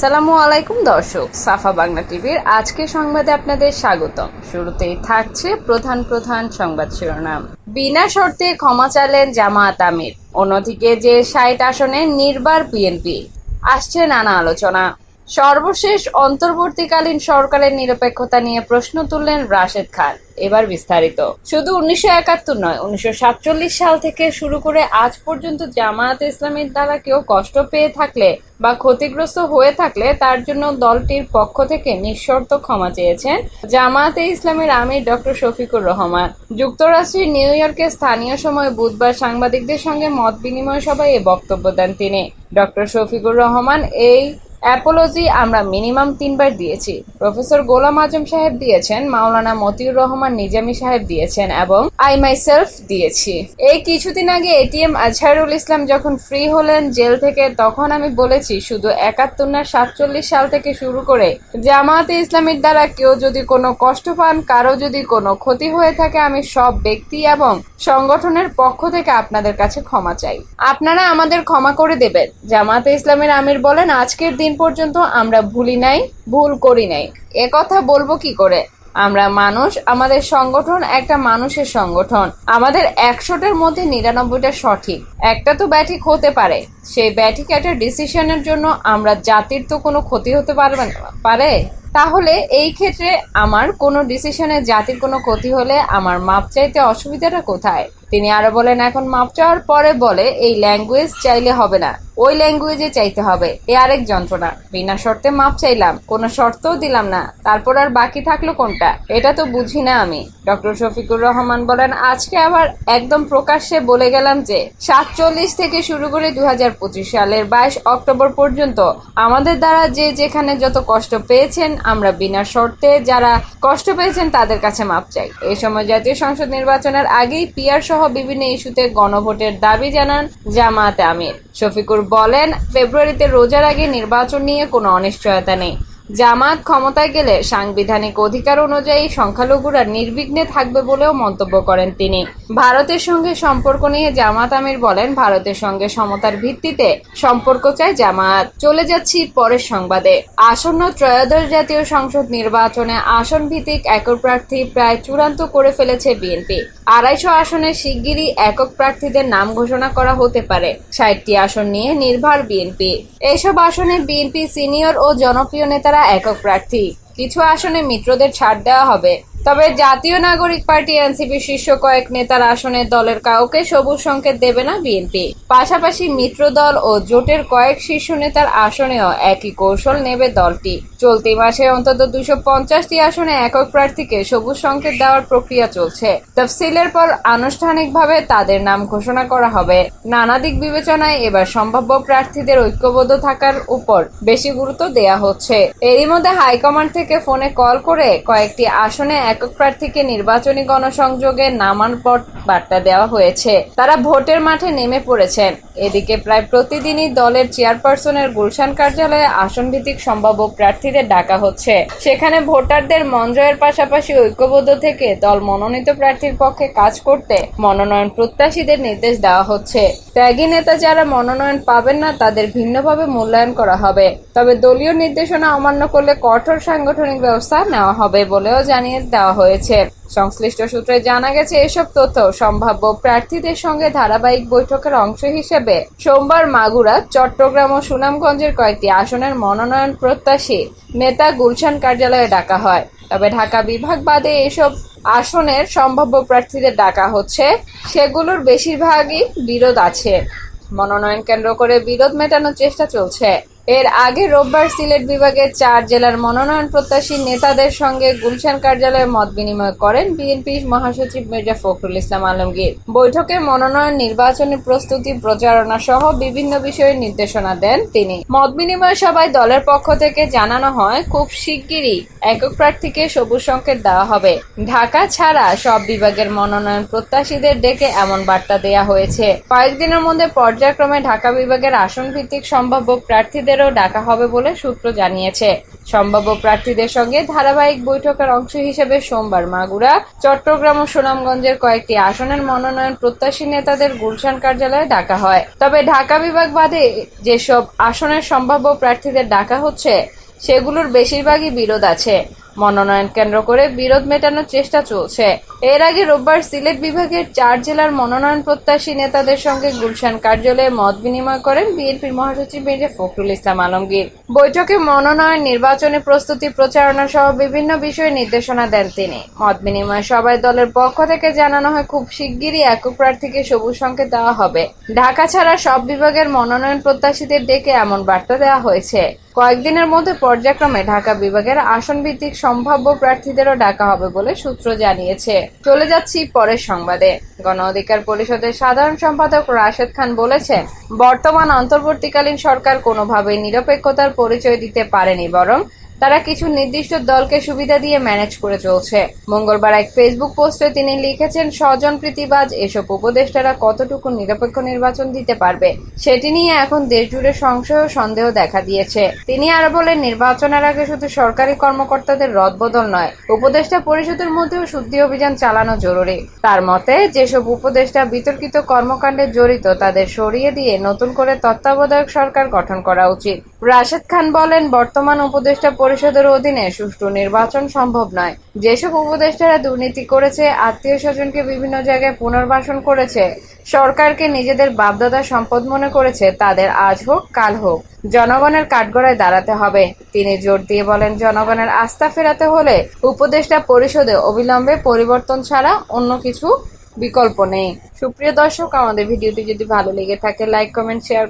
আসসালামু আলাইকুম দর্শক, সাফা বাংলা টিভির আজকে সংবাদে আপনাদের স্বাগতম। শুরুতেই থাকছে প্রধান প্রধান সংবাদ শিরোনাম। বিনা শর্তে ক্ষমা চালেন জামাত আমির। অন্যদিকে যে ষাট আসনে নির্বার বিএনপি। আসছে নানা আলোচনা। সর্বশেষ অন্তর্বর্তীকালীন সরকারের নিরপেক্ষতা নিয়ে প্রশ্ন তুললেন রাশেদ খান। এবার বিস্তারিত। শুধু উনিশশো একাত্তর নয়, উনিশশো সাতচল্লিশ সাল থেকে শুরু করে আজ পর্যন্ত জামায়াত ইসলামের দ্বারা কেউ কষ্ট পেয়ে থাকলে বা ক্ষতিগ্রস্ত হয়ে থাকলে তার জন্য দলটির পক্ষ থেকে নিঃশর্ত ক্ষমা চেয়েছেন জামায়াতে ইসলামের আমির ডক্টর শফিকুর রহমান। যুক্তরাষ্ট্রের নিউ ইয়র্কে স্থানীয় সময় বুধবার সাংবাদিকদের সঙ্গে মত বিনিময় সভায় এ বক্তব্য দেন তিনি। ডক্টর শফিকুর রহমান এই অ্যাপোলজি আমরা মিনিমাম তিনবার দিয়েছি। প্রফেসর গোলাম আজম সাহেব দিয়েছেন, মাওলানা মতিউর রহমান নিজামী সাহেব দিয়েছেন এবং আই মাই সেলফ দিয়েছি। এই কিছুদিন আগে এটিএম আজহারুল ইসলাম যখন ফ্রি হলেন জেল থেকে, তখন আমি বলেছি, শুধু একাত্তর না, সাতচল্লিশ সাল থেকে শুরু করে জামায়াতে ইসলামের দ্বারা কেউ যদি কোনো কষ্ট পান, কারও যদি কোনো ক্ষতি হয়ে থাকে, আমি সব ব্যক্তি এবং সংগঠনের পক্ষ থেকে আপনাদের কাছে ক্ষমা চাই। আপনারা আমাদের ক্ষমা করে দেবেন। জামায়াতে ইসলামের আমির বলেন, আজকের দিন পর্যন্ত আমরা ভুলি নাই, ভুল করি নাই। এ কথা বলব কি করে? আমরা মানুষ, আমাদের সংগঠন একটা মানুষের সংগঠন। আমাদের একশোটার মধ্যে নিরানব্বইটা সঠিক। একটা তো ব্যাটিক হতে পারে। সেই ব্যাঠিক একটা ডিসিশনের জন্য আমরা জাতির তো কোনো ক্ষতি হতে পারবে পারে? তাহলে এই ক্ষেত্রে আমার কোনো ডিসিশনে জাতির কোনো ক্ষতি হলে আমার মাপ চাইতে অসুবিধাটা কোথায়? তিনি আরও বলেন, এখন মাপ চাওয়ার পরে বলে, এই ল্যাঙ্গুয়েজ চাইলে হবে না। ওই ল্যাঙ্গুয়েজে চাইতে হবে। এ আরেক যন্ত্রণা। বিনা শর্তে মাপ চাইলাম। কোনো শর্তও দিলাম না। তারপর আর বাকি থাকল কোনটা? এটা তো বুঝি না আমি। ডক্টর শফিকুর রহমান বলেন, আজকে আবার একদম প্রকাশ্যে বলে গেলাম যে, সাতচল্লিশ থেকে শুরু করে দু হাজার পঁচিশ সালের বাইশ অক্টোবর পর্যন্ত আমাদের দ্বারা যে যেখানে যত কষ্ট পেয়েছেন আমরা বিনা শর্তে যারা কষ্ট পেয়েছেন তাদের কাছে মাপ চাই। এই সময় জাতীয় সংসদ নির্বাচনের আগেই পিয়ার সহ বিভিন্ন ইস্যুতে গণভোটের দাবি জানান জামায়াতে আমির। শফিকুর বলেন, ফেব্রুয়ারিতে রোজার আগে নির্বাচন নিয়ে কোনো অনিশ্চয়তা নেই। জামাত ক্ষমতায় গেলে সাংবিধানিক অধিকার অনুযায়ী সংখ্যালঘুরা নির্বিঘ্নে থাকবে বলেও মন্তব্য করেন তিনি। ভারতের সঙ্গে সম্পর্ক নিয়ে জামাত আমির বলেন, ভারতের সঙ্গে সমতার ভিত্তিতে সম্পর্ক চায় জামাত। চলে যাচ্ছি পরের সংবাদে। আসন্ন ত্রয়োদশ জাতীয় সংসদ নির্বাচনে আসন ভিত্তিক একক প্রার্থী প্রায় চূড়ান্ত করে ফেলেছে বিএনপি। আড়াইশো আসনে শিগগিরই একক প্রার্থীদের নাম ঘোষণা করা হতে পারে। ষাটটি আসন নিয়ে নির্ভর বিএনপি। এসব আসনে বিএনপি সিনিয়র ও জনপ্রিয় নেতারা একক প্রার্থী। কিছু আসনে মিত্রদের ছাড় দেওয়া হবে। তবে জাতীয় নাগরিক পার্টি এনসিপি শীর্ষ কয়েক নেতার আসনে দলের কাউকে সবুজ সংকেত দেবে না বিএনপি। পাশাপাশি মিত্র দল ও জোটের কয়েক শীর্ষ নেতার আসনেও একই কৌশল নেবে দলটি। চলতি মাসে অন্তত দুশো পঞ্চাশটি আসনে একক প্রার্থীকে সবুজ সংকেত দেওয়ার প্রক্রিয়া চলছে। তফসিলের পর আনুষ্ঠানিকভাবে তাদের নাম ঘোষণা করা হবে। নানা দিক বিবেচনায় এবার সম্ভাব্য প্রার্থীদের ঐক্যবদ্ধ থাকার উপর বেশি গুরুত্ব দেয়া হচ্ছে। এরই মধ্যে হাইকমান্ড থেকে ফোনে কল করে কয়েকটি আসনে একক প্রার্থীকে নির্বাচনী গণসংযোগে নামার পর বার্তা দেওয়া হয়েছে। তারা ভোটের মাঠে নেমে পড়েছেন এদিকে প্রায় প্রতিদিনই দলের চেয়ারপারসনের গুলশান কার্যালয়ে আসন ভিত্তিক সম্ভাব্য প্রার্থীদের ডাকা হচ্ছে। সেখানে ভোটারদের মন জয়ের পাশাপাশি ঐক্যবদ্ধ থেকে দল মনোনীত প্রার্থীর পক্ষে কাজ করতে মনোনয়ন প্রত্যাশীদের নির্দেশ দেওয়া হচ্ছে। ত্যাগী নেতা যারা মনোনয়ন পাবেন না, তাদের ভিন্নভাবে মূল্যায়ন করা হবে। তবে দলীয় নির্দেশনা অমান্য করলে কঠোর সাংগঠনিক ব্যবস্থা নেওয়া হবে বলেও জানিয়ে দেওয়া হয়েছে। সংশ্লিষ্ট সূত্রে জানা গেছে, এসব তথ্য সম্ভাব্য প্রার্থীদের সঙ্গে ধারাবাহিক বৈঠকের অংশ হিসেবে সোমবার মাগুরা, চট্টগ্রাম ও সুনামগঞ্জের কয়েকটি আসনের মনোনয়ন প্রত্যাশী নেতা গুলশান কার্যালয়ে ডাকা হয়। তবে ঢাকা বিভাগ বাদে এসব আসনের সম্ভাব্য প্রার্থীদের ডাকা হচ্ছে, সেগুলোর বেশিরভাগই বিরোধ আছে। মনোনয়ন কেন্দ্র করে বিরোধ মেটানোর চেষ্টা চলছে। এর আগে রোববার সিলেট বিভাগের চার জেলার মনোনয়ন প্রত্যাশী নেতাদের সঙ্গে গুলশান কার্যালয়ে মত বিনিময় করেন বিএনপি মহাসচিব মির্জা ফখরুল ইসলাম আলমগীর। বৈঠকে মনোনয়ন, নির্বাচনী প্রস্তুতি, প্রচারণা সহ বিভিন্ন বিষয়ে নির্দেশনা দেন তিনি। মত বিনিময় সভায় দলের পক্ষ থেকে জানানো হয়, খুব শিগগিরই একক প্রার্থীকে সবুজ সংকেত দেওয়া হবে। ঢাকা ছাড়া সব বিভাগের মনোনয়ন প্রত্যাশীদের ডেকে এমন বার্তা দেয়া হয়েছে। কয়েকদিনের মধ্যে পর্যায়ক্রমে ঢাকা বিভাগের আসন ভিত্তিক সম্ভাব্য প্রার্থীদের প্রার্থীদেরও ডাকা হবে বলে সূত্র জানিয়েছে। সম্ভাব্য প্রার্থীদের সঙ্গে ধারাবাহিক বৈঠকের অংশ হিসেবে সোমবার মাগুরা, চট্টগ্রাম ও সুনামগঞ্জের কয়েকটি আসনের মনোনয়ন প্রত্যাশী নেতাদের গুলশান কার্যালয়ে ডাকা হয়। তবে ঢাকা বিভাগ বাদে যেসব আসনের সম্ভাব্য প্রার্থীদের ডাকা হচ্ছে, সেগুলোর বেশিরভাগই বিরোধ আছে। মনোনয়ন কেন্দ্র করে বিরোধ মেটানোর চেষ্টা চলছে। এর আগে রোববার সিলেট বিভাগের চার জেলার মনোনয়ন প্রত্যাশী নেতাদের সঙ্গে গুলশান কার্যালয়ে মত বিনিময় করেন বিএনপির মহাসচিব মির্জা ফখরুল ইসলাম আলমগীর। বৈঠকে মনোনয়ন, নির্বাচনী প্রস্তুতি, প্রচারণা সহ বিভিন্ন বিষয়ে নির্দেশনা দেন তিনি। মত বিনিময় সবাই দলের পক্ষ থেকে জানানো হয়, খুব শিগগিরই একক প্রার্থীকে সবুজ সংকেত দেওয়া হবে। ঢাকা ছাড়া সব বিভাগের মনোনয়ন প্রত্যাশীদের ডেকে এমন বার্তা দেওয়া হয়েছে। কয়েকদিনের মধ্যে পর্যায়ক্রমে ঢাকা বিভাগের আসন ভিত্তিক সম্ভাব্য প্রার্থীদেরও ডাকা হবে বলে সূত্র জানিয়েছে। চলে যাচ্ছি পরের সংবাদে। গণ অধিকার পরিষদের সাধারণ সম্পাদক রাশেদ খান বলেছেন, বর্তমান অন্তর্বর্তীকালীন সরকার কোনোভাবেই নিরপেক্ষতার পরিচয় দিতে পারেনি, বরং তারা কিছু নির্দিষ্ট দলকে সুবিধা দিয়ে ম্যানেজ করে চলছে। মঙ্গলবার এক ফেসবুক পোস্টে তিনি লিখেছেন, স্বজন প্রীতিবাজ, এসব উপদেষ্টারা কতটুকু নিরপেক্ষ নির্বাচন দিতে পারবে, সেটি নিয়ে এখন দেশ জুড়ে সংশয় ও সন্দেহ দেখা দিয়েছে। তিনি আরও বলেন, নির্বাচনের আগে শুধু সরকারি কর্মকর্তাদের রদবদল নয়, উপদেষ্টা পরিষদের মধ্যেও শুদ্ধি অভিযান চালানো জরুরি। তার মতে, যেসব উপদেষ্টা বিতর্কিত কর্মকাণ্ডে জড়িত, তাদের সরিয়ে দিয়ে নতুন করে তত্ত্বাবধায়ক সরকার গঠন করা উচিত। রাশেদ খান বলেন, বর্তমান উপদেষ্টা পরিষদের অধীনে সুষ্ঠু নির্বাচন সম্ভব নয়। যেসব উপদেষ্টারা দুর্নীতি করেছে, আত্মীয় স্বজনকে বিভিন্ন জায়গায় পুনর্বাসন করেছে, সরকারকে নিজেদের বাপদাদা সম্পদ মনে করেছে, তাদের আজ হোক, কাল হোক, জনগণের কাঠগড়ায় দাঁড়াতে হবে। তিনি জোর দিয়ে বলেন, জনগণের আস্থা ফেরাতে হলে উপদেষ্টা পরিষদে অবিলম্বে পরিবর্তন ছাড়া অন্য কিছু বিকল্প নেই। সুপ্রিয় দর্শক, আমাদের ভিডিওটি যদি ভালো লেগে থাকে, লাইক, কমেন্ট, শেয়ার